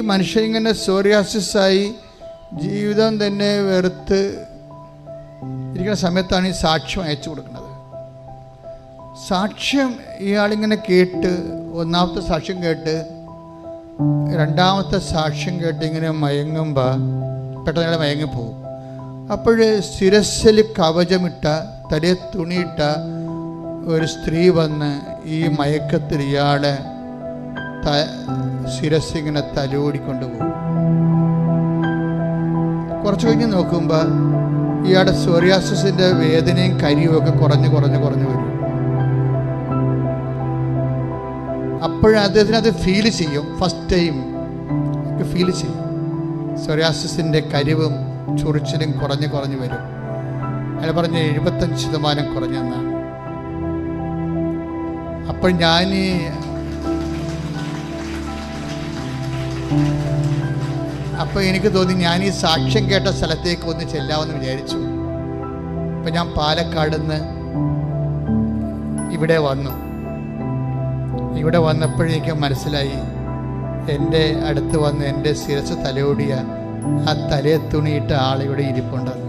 മനുഷ്യൻ ഇങ്ങനെ സോറിയാസിസായി ജീവിതം തന്നെ വെറുത്ത് ഇരിക്കുന്ന സമയത്താണ് ഈ സാക്ഷ്യം അയച്ചു കൊടുക്കുന്നത്. സാക്ഷ്യം ഇയാളിങ്ങനെ കേട്ട് ഒന്നാമത്തെ സാക്ഷ്യം കേട്ട് രണ്ടാമത്തെ സാക്ഷ്യം കേട്ട് ഇങ്ങനെ മയങ്ങുമ്പോൾ പെട്ടെന്ന് അയാൾ മയങ്ങിപ്പോവും അപ്പോൾ ശിരസ്സിൽ കവചമിട്ട തലയെ തുണിയിട്ട ഒരു സ്ത്രീ വന്ന് ഈ മയക്കത്തിൽ ഇയാളെ പോകും തലോടിക്കൊണ്ടുപോകും. കുറച്ച് കഴിഞ്ഞ് നോക്കുമ്പോൾ ഇയാളുടെ സോറിയാസിന്റെ വേദനയും കരിയും ഒക്കെ കുറഞ്ഞ് കുറഞ്ഞ് കുറഞ്ഞ് വരും. അപ്പോഴും അദ്ദേഹത്തിന് അത് ഫീൽ ചെയ്യും. ഫസ്റ്റ് ടൈം ഫീൽ ചെയ്യും. സോറിയാസിന്റെ കരിവും ചൊറിച്ചിലും കുറഞ്ഞ് കുറഞ്ഞു വരും. അയാൾ പറഞ്ഞ എഴുപത്തഞ്ച് ശതമാനം കുറഞ്ഞെന്നാണ് അപ്പോൾ ഞാൻ അപ്പോൾ എനിക്ക് തോന്നി ഞാൻ ഈ സാക്ഷ്യം കേട്ട സ്ഥലത്തേക്ക് ഒന്ന് ചെല്ലാമെന്ന് വിചാരിച്ചു. അപ്പം ഞാൻ പാലക്കാട് നിന്ന് ഇവിടെ വന്നു. ഇവിടെ വന്നപ്പോഴേക്ക് മനസ്സിലായി എന്റെ അടുത്ത് വന്ന് എന്റെ ശിരസ് തലയോടിയ ആ തലയെ തുണിയിട്ട ആളിവിടെ ഇരിപ്പുണ്ടെന്ന്